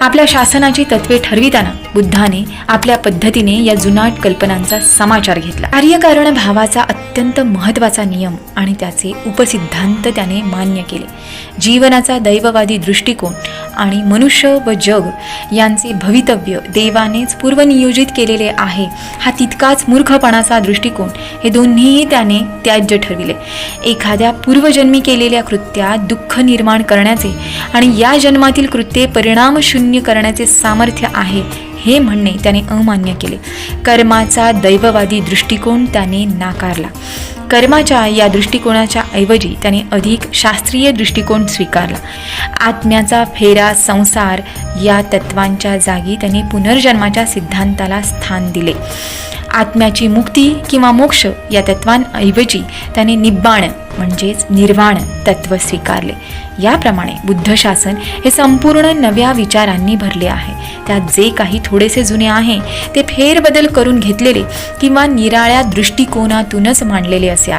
आपल्या शासनाची तत्वे ठरविताना बुद्धाने आपल्या पद्धतीने या जुनाट कल्पनांचा समाचार घेतला. कार्यकारण भावाचा अत्यंत महत्त्वाचा नियम आणि त्याचे उपसिद्धांत त्याने मान्य केले. जीवनाचा दैववादी दृष्टिकोन आणि मनुष्य व जग यांचे भवितव्य देवानेच पूर्वनियोजित केलेले आहे हा तितकाच मूर्खपणाचा दृष्टिकोन. हे दोन्हीही त्याने त्याज्य ठरविले. एखाद्या पूर्वजन्मी केलेल्या कृत्यात दुःख निर्माण करण्याचे आणि या जन्मातील कृत्ये परिणामशून्य करण्याचे सामर्थ्य आहे हे म्हणणे त्याने अमान्य केले. कर्माचा दैववादी दृष्टिकोन त्याने नाकारला. कर्माच्या या दृष्टिकोनाच्या ऐवजी त्याने अधिक शास्त्रीय दृष्टिकोन स्वीकारला. आत्म्याचा फेरा संसार या तत्वांच्या जागी त्याने पुनर्जन्माच्या सिद्धांताला स्थान दिले. आत्म्याची मुक्ती किंवा मोक्ष या तत्वांऐवजी त्याने निब्बाण म्हणजेच निर्वाण तत्व स्वीकारले. याप्रमाणे बुद्ध शासन हे संपूर्ण नव्या विचारांनी भरले आहे. त्यात जे काही थोडेसे जुने आहे ते फेरबदल करून घेतलेले किंवा निराळ्या दृष्टिकोनातूनच मांडलेले असे आहे.